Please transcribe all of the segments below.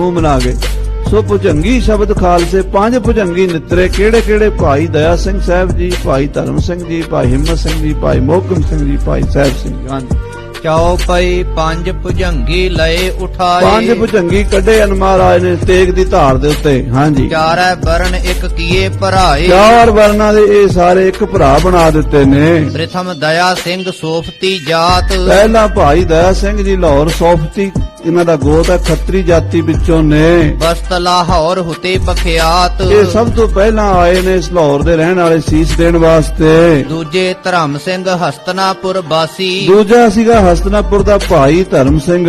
ਉਹ ਮਨਾ ਗਏ ਸੋ ਭੁਜੰਗੀ ਸ਼ਬਦ ਖਾਲਸੇ ਪੰਜ ਭੁਜੰਗੀ ਨਿਤਰੇ ਕਿਹੜੇ ਕਿਹੜੇ ਭਾਈ ਦਇਆ ਸਿੰਘ ਸਾਹਿਬ ਜੀ ਭਾਈ ਧਰਮ ਸਿੰਘ ਜੀ ਭਾਈ ਹਿੰਮਤ ਸਿੰਘ ਜੀ ਭਾਈ ਮੋਹਕਮ ਸਿੰਘ ਜੀ ਭਾਈ ਸਾਹਿਬ ਸਿੰਘ ਜੀ। ਹਾਂਜੀ। ਚੌਪਈ ਪੰਜ ਭੁਜੰਗੀ ਲਏ ਉਠਾਏ। ਪੰਜ ਭੁਜੰਗੀ ਕੱਢੇ ਅਨ ਮਹਾਰਾਜ ਨੇ ਤੇਗ ਦੀ ਧਾਰ ਦੇ ਉੱਤੇ। ਹਾਂਜੀ। ਚਾਰੈ ਬਰਨ ਇੱਕ ਕੀਏ ਭਰਾਏ। ਚਾਰ ਵਰਨਾਂ ਦੇ ਇਹ ਸਾਰੇ ਇੱਕ ਭਰਾ ਬਣਾ ਦਿੱਤੇ ਨੇ। ਪ੍ਰਥਮ ਦਇਆ ਸਿੰਘ ਸੋਫਤੀ ਜਾਤ। ਪਹਿਲਾ ਭਾਈ ਦਇਆ ਸਿੰਘ ਜੀ ਲਾਹੌਰ ਸੋਫਤੀ। ਇਹਨਾਂ ਦਾ ਗੋਤ ਹੈ ਖੱਤਰੀ ਜਾਤੀ ਵਿੱਚੋਂ ਨੇ। ਬਸਤ ਲਾਹੌਰ ਹੁਤੇ ਬਖਿਆਤ। ਇਹ ਸਭ ਤੋਂ ਪਹਿਲਾਂ ਆਏ ਨੇ ਇਸ ਲਾਹੌਰ ਦੇ ਰਹਿਣ ਵਾਲੇ ਸੀਸ ਦੇਣ ਵਾਸਤੇ। ਦੂਜੇ ਧਰਮ ਸਿੰਘ ਹਸਤਨਾਪੁਰ ਬਾਸੀ ਦੂਜਾ ਸੀਗਾ ਹਸਤਨਾਪੁਰ ਦਾ ਭਾਈ ਧਰਮ ਸਿੰਘ।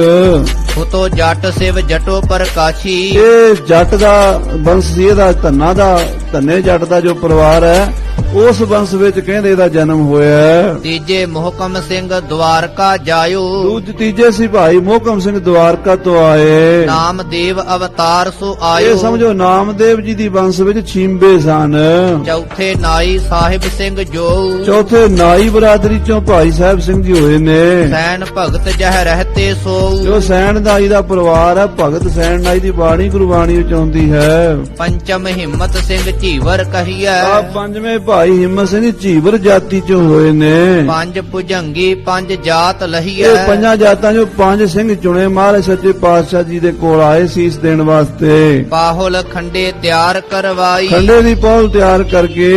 ਹੁਤੋ ਜੱਟ ਸਿਵ ਜਟੋ ਪ੍ਰਕਾਸ਼ੀ। ਇਹ ਜੱਟ ਦਾ ਵੰਸ਼ ਸੀ ਇਹਦਾ ਧੰਨਾ ਦਾ ਧੰਨੇ ਜੱਟ ਦਾ ਜੋ ਪਰਿਵਾਰ ਹੈ ਉਸ ਵੰਸ਼ ਵਿੱਚ ਕਹਿੰਦੇ ਇਹਦਾ ਜਨਮ ਹੋਇਆ। ਤੀਜੇ ਮੁਹਕਮ ਸਿੰਘ ਦਵਾਰਕਾ ਜਾਇਓ। ਦੂਜ ਤੀਜੇ ਸੀ ਭਾਈ ਮੋਹਕਮ ਸਿੰਘ ਦਵਾਰਕਾ ਤੋਂ ਆਏ। ਨਾਮਦੇਵ ਅਵਤਾਰ ਸੋ ਇਹ ਆਇਓ ਸਮਝੋ ਨਾਮਦੇਵ ਜੀ ਦੀ ਵੰਸ਼ ਵਿੱਚ ਛੀਂਬੇ ਸਨ। ਚੌਥੇ ਨਾਈ ਸਾਹਿਬ ਸਿੰਘ ਜੋ। ਚੌਥੇ ਨਾਈ ਬਰਾਦਰੀ ਚੋਂ ਭਾਈ ਸਾਹਿਬ ਸਿੰਘ ਜੀ ਹੋਏ ਨੇ। ਸੈਨ ਭਗਤ ਜਹ ਰਹਤੇ ਸੋ। ਜੋ ਸੈਣ ਨਾਈ ਦਾ ਪਰਿਵਾਰ ਹੈ ਭਗਤ ਸੈਣ ਨਾਈ ਦੀ ਬਾਣੀ ਗੁਰਬਾਣੀ ਵਿੱਚ ਆਉਂਦੀ ਹੈ। ਪੰਚਮ ਹਿੰਮਤ ਸਿੰਘ ਝੀਵਰ ਕਹੀਐ। ਆ ਪੰਜਵੇਂ ਭਾਈ ਹਿੰਮਤ ਸਿੰਘ ਜੀ ਝੀਵਰ ਜਾਤੀ ਚੋਂ ਹੋਏ ਨੇ। ਪੰਜ ਭੁਜੰਗੀ ਪੰਜ ਜਾਤ ਲਹੀਐ। ਇਹ ਪੰਜਾਂ ਜਾਤਾਂ ਚੋਂ ਪੰਜ ਸਿੰਘ ਚੁਣੇ ਮਹਾਰਾਜ ਸੱਚੇ ਪਾਤਸ਼ਾਹ ਜੀ ਦੇ ਕੋਲ ਆਏ ਸੀਸ ਦੇਣ ਵਾਸਤੇ। ਬਾਹੁਲ ਖੰਡੇ ਤਿਆਰ ਕਰਵਾਈ। ਖੰਡੇ ਦੀ ਪੌਲ ਤਿਆਰ ਕਰਕੇ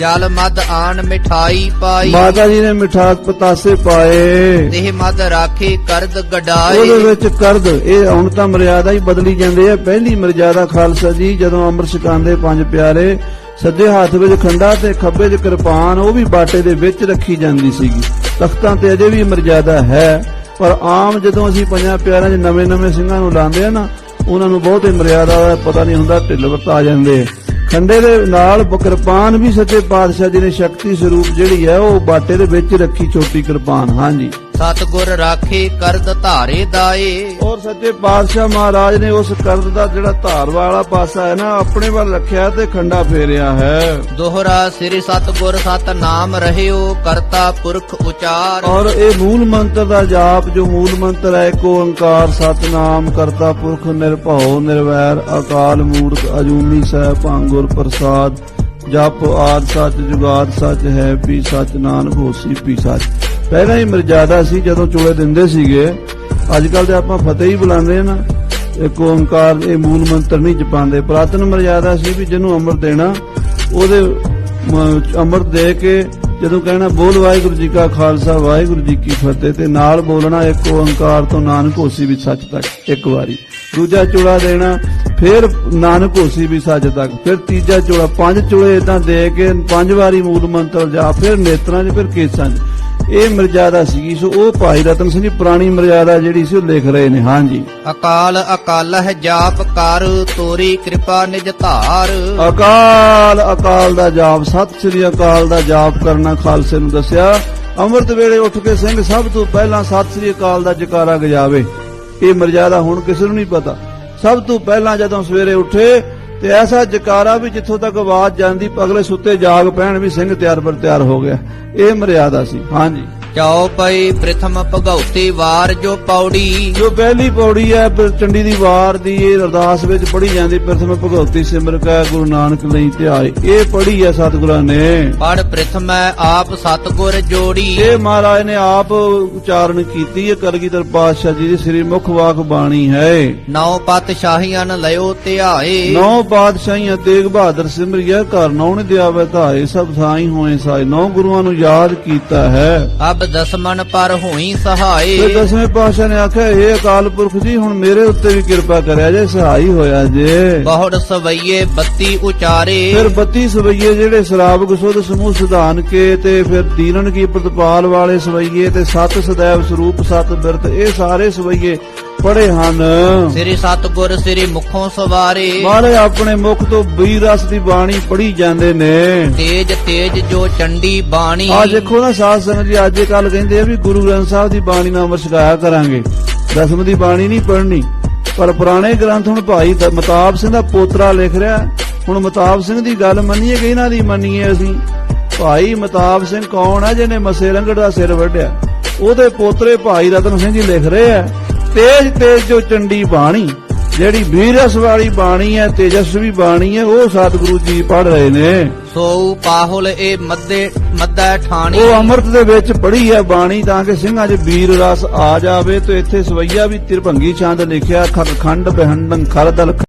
ਜਲ ਮਦ ਆਣ ਮਿਠਾਈ ਪਾਈ। ਮਾਤਾ ਜੀ ਨੇ ਮਿਠਾਸ ਪਤਾਸੇ ਪਾਏ। ਦੇਹ ਮਦ ਰਾਖੀ ਕਰਦ ਉਹਦੇ ਗਡਾਈ ਵਿੱਚ ਕਰਦ ਇਹ ਹੁਣ ਤਾਂ ਮਰਿਆਦਾ ਹੀ ਬਦਲੀ ਜਾਂਦੇ ਆ। ਪਹਿਲੀ ਮਰਿਆਦਾ ਖਾਲਸਾ ਜੀ ਜਦੋਂ ਅੰਮ੍ਰਿਤ ਛਕਾਉਂਦੇ ਪੰਜ ਪਿਆਰੇ। ਸੱਜੇ ਹੱਥ ਵਿੱਚ ਖੰਡਾ ਤੇ ਖੱਬੇ 'ਚ ਕਿਰਪਾਨ, ਉਹ ਵੀ ਬਾਟੇ ਦੇ ਵਿੱਚ ਰੱਖੀ ਜਾਂਦੀ ਸੀਗੀ। ਤਖਤਾਂ ਤੇ ਅਜੇ ਵੀ ਮਰਿਆਦਾ ਹੈ, ਪਰ ਆਮ ਜਦੋਂ ਅਸੀਂ ਪੰਜਾਂ ਪਿਆਰਿਆਂ 'ਚ ਨਵੇਂ-ਨਵੇਂ ਸਿੰਘਾਂ ਨੂੰ ਲਾਉਂਦੇ ਆ ਨਾ, ਉਹਨਾਂ ਨੂੰ ਬਹੁਤੇ ਮਰਿਆਦਾ ਦਾ ਪਤਾ ਨਹੀਂ ਹੁੰਦਾ, ਢਿੱਲ ਵਰਤਾ ਜਾਂਦੇ। ਖੰਡੇ ਦੇ ਨਾਲ ਕਿਰਪਾਨ ਵੀ ਸੱਚੇ ਪਾਤਸ਼ਾਹ ਜੀ ਨੇ ਸ਼ਕਤੀ ਸਰੂਪ ਜਿਹੜੀ ਹੈ, ਉਹ ਬਾਟੇ ਦੇ ਵਿੱਚ ਰੱਖੀ ਛੋਟੀ ਕਿਰਪਾਨ। ਹਾਂਜੀ। ਸਤਗੁਰ ਰਾਖੀ ਕਰਦ ਧਾਰੇ ਦਾਏ। ਔਰ ਸੱਚੇ ਪਾਤਸ਼ਾਹ ਮਹਾਰਾਜ ਨੇ ਉਸ ਕਰਦ ਦਾ ਜਿਹੜਾ ਧਾਰ ਵਾਲਾ ਪਾਸਾ ਹੈ ਨਾ ਆਪਣੇ ਵੱਲ ਰੱਖਿਆ ਤੇ ਖੰਡਾ ਫੇਰਿਆ ਹੈ। ਦੋਹਰਾ ਸ੍ਰੀ ਸਤਗੁਰ ਸਤ ਨਾਮ ਰਹਿਓ ਕਰਤਾ ਪੁਰਖ ਉਚਾਰ। ਔਰ ਇਹ ਮੂਲ ਮੰਤਰ ਦਾ ਜਾਪ ਜੋ ਮੂਲ ਮੰਤਰ ਹੈ ਏਕ ਓੰਕਾਰ ਸਤਨਾਮ ਕਰਤਾ ਪੁਰਖ ਨਿਰਭਉ ਨਿਰਵੈਰ ਅਕਾਲ ਮੂਰਤ ਅਜੂਨੀ ਸਹਿ ਭੰਗੁਰ ਪ੍ਰਸਾਦ ਜਪ ਆਦ ਸੱਚ ਜੁਗਾਦ ਸੱਚ ਹੈ ਵੀ ਸੱਚ ਨਾਨਕ ਹੋਸੀ ਵੀ ਸੱਚ। ਪਹਿਲਾਂ ਹੀ ਮਰਜ਼ਾਦਾ ਸੀ, ਜਦੋਂ ਚੋਲੇ ਦਿੰਦੇ ਸੀਗੇ। ਅੱਜ ਕੱਲ ਤੇ ਆਪਾਂ ਫਤਿਹ ਹੀ ਬੁਲਾਉਂਦੇ ਆ ਨਾ। ਏਕ ਓੰਕਾਰ ਇਹ ਮੂਲ ਮੰਤਰ ਨਹੀਂ ਜਪਾਉਂਦੇ। ਪ੍ਰਾਤਨ ਮਰਜ਼ਾਦਾ ਸੀ ਵੀ ਜਿਹਨੂੰ ਅੰਮ੍ਰਿਤ ਦੇਣਾ, ਉਹਦੇ ਅੰਮ੍ਰਿਤ ਦੇ ਕੇ ਜਦੋਂ ਕਹਿਣਾ, ਬੋਲ ਵਾਹਿਗੁਰੂ ਜੀ ਕਾ ਖਾਲਸਾ, ਵਾਹਿਗੁਰੂ ਜੀ ਕੀ ਫਤਿਹ, ਤੇ ਨਾਲ ਬੋਲਣਾ ਇੱਕ ਓੰਕਾਰ ਤੋਂ ਨਾਨਕ ਹੋਸੀ ਵੀ ਸੱਚ ਤੱਕ ਇੱਕ ਵਾਰੀ। ਦੂਜਾ ਚੋਲਾ ਦੇਣਾ, ਫਿਰ ਨਾਨਕ ਹੋਸੀ ਵੀ ਸੱਚ ਤੱਕ। ਫਿਰ ਤੀਜਾ ਚੋਲਾ ਪੰਜ ਚੋਲੇ ਇਦਾਂ ਦੇ ਕੇ, ਪੰਜ ਵਾਰੀ ਮੂਲ ਮੰਤਰ ਜਾ, ਫਿਰ ਨੇਤਰਾਂ 'ਚ, ਫਿਰ ਕੇਸਾਂ 'ਚ। ਇਹ ਮਰਜ਼ਾਦਾ ਸੀਗੀ ਸੋ ਉਹ ਭਾਈ ਰਤਨ ਸਿੰਘ ਜੀ ਪੁਰਾਣੀ ਮਰਜ਼ਾਦਾ ਜਿਹੜੀ ਸੀ ਉਹ ਲਿਖ ਰਹੇ ਨੇ ਹਾਂਜੀ। ਅਕਾਲ ਅਕਾਲਹ ਜਾਪ ਕਰ ਤੋਰੀ ਕਿਰਪਾ ਨਿਜ ਧਾਰ। ਅਕਾਲ ਅਕਾਲ ਦਾ ਜਾਪ ਸਤਿ ਸ੍ਰੀ ਅਕਾਲ ਦਾ ਜਾਪ ਕਰਨਾ ਖਾਲਸੇ ਨੂੰ ਦੱਸਿਆ। ਅੰਮ੍ਰਿਤ ਵੇਲੇ ਉੱਠ ਕੇ ਸਿੰਘ ਸਭ ਤੋਂ ਪਹਿਲਾਂ ਸਤਿ ਸ੍ਰੀ ਅਕਾਲ ਦਾ ਜਕਾਰਾ ਗਜਾਵੇ। ਇਹ ਮਰਜ਼ਾਦਾ ਹੁਣ ਕਿਸੇ ਨੂੰ ਨਹੀਂ ਪਤਾ। ਸਭ ਤੋਂ ਪਹਿਲਾਂ ਜਦੋਂ ਸਵੇਰੇ ਉੱਠੇ ਤੇ ਐਸਾ ਜਕਾਰਾ ਵੀ ਜਿੱਥੋਂ ਤੱਕ ਆਵਾਜ਼ ਜਾਂਦੀ ਅਗਲੇ ਸੁੱਤੇ ਜਾਗ ਪੈਣ ਵੀ ਸਿੰਘ ਤਿਆਰ ਪਰ ਤਿਆਰ ਹੋ ਗਿਆ। ਇਹ ਮਰਿਆਦਾ ਸੀ। ਹਾਂਜੀ। ਚੌਪਈ ਪ੍ਰਥਮ ਭਗਉਤੀ ਵਾਰ ਜੋ ਪੌੜੀ। ਜੋ ਪਹਿਲੀ ਪੌੜੀ ਹੈ ਚੰਡੀ ਦੀ ਵਾਰ ਦੀ ਇਹ ਅਰਦਾਸ ਵਿੱਚ ਪੜ੍ਹੀ ਜਾਂਦੀ ਪ੍ਰਥਮ ਭਗਵਤੀ ਸਿਮਰ ਕੈ ਗੁਰੂ ਨਾਨਕ ਲਈ ਧਿਆਏ। ਇਹ ਪੜ੍ਹੀ ਹੈ ਸਤਿਗੁਰਾਂ ਨੇ। ਪੜ ਪ੍ਰਥਮੈ ਆਪ ਸਤਗੁਰ ਜੋੜੀ। ਇਹ ਮਹਾਰਾਜ ਨੇ ਆਪ ਉਚਾਰਨ ਕੀਤੀ ਹੈ ਕਲਗੀਧਰ ਪਾਤਸ਼ਾਹ ਜੀ ਦੀ ਸ੍ਰੀ ਮੁਖ ਵਾਕ ਬਾਣੀ ਹੈ। ਨੌ ਪਤ ਸ਼ਾਹੀਆਂ ਲਇਓ ਧਿਆਏ। ਨੌ ਬਾਦਸ਼ਾਹੀਆਂ ਤੇਗ ਬਹਾਦਰ ਸਿਮਰਿਆ ਘਰ ਨੌ ਨੇ ਦਿਆਵੇ ਧਾਏ ਸਭ ਥਾਈ ਹੋਏ ਸਾਏ। ਨੌ ਗੁਰੂਆਂ ਨੂੰ ਯਾਦ ਕੀਤਾ ਹੈ। ਅਬ ਦਸਮਨ ਪਰ ਹੋਈ ਤੇ ਸਹਾਏ ਦਸਵੇਂ ਪਾਤਸ਼ਾਹ ਨੇ ਆਖਿਆ ਇਹ ਅਕਾਲ ਪੁਰਖ ਜੀ ਹੁਣ ਮੇਰੇ ਉੱਤੇ ਵੀ ਕਿਰਪਾ ਕਰਿਆ ਜੇ ਸਹਾਈ ਹੋਇਆ ਜੇ। ਬਹੁੜ ਸਵਈਏ ਬੱਤੀ ਉਚਾਰੇ। ਫਿਰ 32 ਸਵਈਏ ਜਿਹੜੇ ਸ਼ਰਾਬ ਗੁਸੁੱਧ ਸਮੂਹ ਸਿਧਾਨ ਕੇ ਤੇ ਫਿਰ ਦੀਨਨ ਕੀ ਪ੍ਰਤਪਾਲ ਵਾਲੇ ਸਵਈਏ ਤੇ ਸਤ ਸदैव ਸਰੂਪ ਸਤ ਬਿਰਤ ਇਹ ਸਾਰੇ ਸਵਈਏ ਪੜੇ ਹਨ। ਸ੍ਰੀ ਸਤਗੁਰ ਸ੍ਰੀ ਮੁਖੋਂ ਸਵਾਰੇ। ਮਹਾਰਾਜ ਆਪਣੇ ਮੁਖ ਤੋਂ ਬੀਰ ਰਸ ਦੀ ਬਾਣੀ ਪੜੀ ਜਾਂਦੇ ਨੇ। ਤੇਜ ਤੇਜ ਜੋ ਚੰਡੀ ਬਾਣੀ। ਆ ਦੇਖੋ ਨਾ ਸਾਧ ਸੰਗਤ ਜੀ ਅੱਜ ਕੱਲ ਕਹਿੰਦੇ ਆ ਵੀ ਗੁਰੂ ਗ੍ਰੰਥ ਸਾਹਿਬ ਦੀ ਬਾਣੀ ਨਾਲ ਅਮਰ ਛਕਾਇਆ ਕਰਾਂਗੇ। ਦਸਮ ਦੀ ਬਾਣੀ ਨਹੀਂ ਪੜ੍ਹਨੀ। ਪਰ ਪੁਰਾਣੇ ਗ੍ਰੰਥ ਹੁਣ ਭਾਈ ਮਤਾਬ ਸਿੰਘ ਦਾ ਪੋਤਰਾ ਲਿਖ ਰਿਹਾ। ਹੁਣ ਮਤਾਬ ਸਿੰਘ ਦੀ ਗੱਲ ਮੰਨੀਏ ਕਿ ਇਹਨਾਂ ਦੀ ਮੰਨੀਏ ਅਸੀਂ? ਭਾਈ ਮਤਾਬ ਸਿੰਘ ਕੌਣ ਹੈ ਜਿਹਨੇ ਮਸੇ ਰੰਗੜ ਦਾ ਸਿਰ ਵੱਢਿਆ? ਉਹਦੇ ਪੋਤਰੇ ਭਾਈ ਰਤਨ ਸਿੰਘ ਜੀ ਲਿਖ ਰਹੇ ਆ। ਤੇਜ ਤੇਜ ਜੋ ਚੰਡੀ ਬਾਣੀ ਜਿਹੜੀ ਵੀਰਸ ਵਾਲੀ ਬਾਣੀ ਹੈ ਤੇਜਸਵੀ ਬਾਣੀ ਹੈ ਉਹ ਸਤਿਗੁਰੂ ਜੀ ਪੜ ਰਹੇ ਨੇ। ਸੋ ਪਾਹੁਲ ਇਹ ਮੱਦੇ ਮੱਦਾ ਠਾਣੀ। ਉਹ ਅੰਮ੍ਰਿਤ ਦੇ ਵਿੱਚ ਪੜੀ ਹੈ ਬਾਣੀ ਤਾਂ ਕਿ ਸਿੰਘਾਂ 'ਚ ਵੀਰ ਰਸ ਆ ਜਾਵੇ ਤੇ ਇੱਥੇ ਸਵਈਆ ਵੀ ਤਿਰਭੰਗੀ ਚੰਦ ਲਿਖਿਆ ਖੰਡ ਬਹਿੰਡੰ ਖਰਦਲ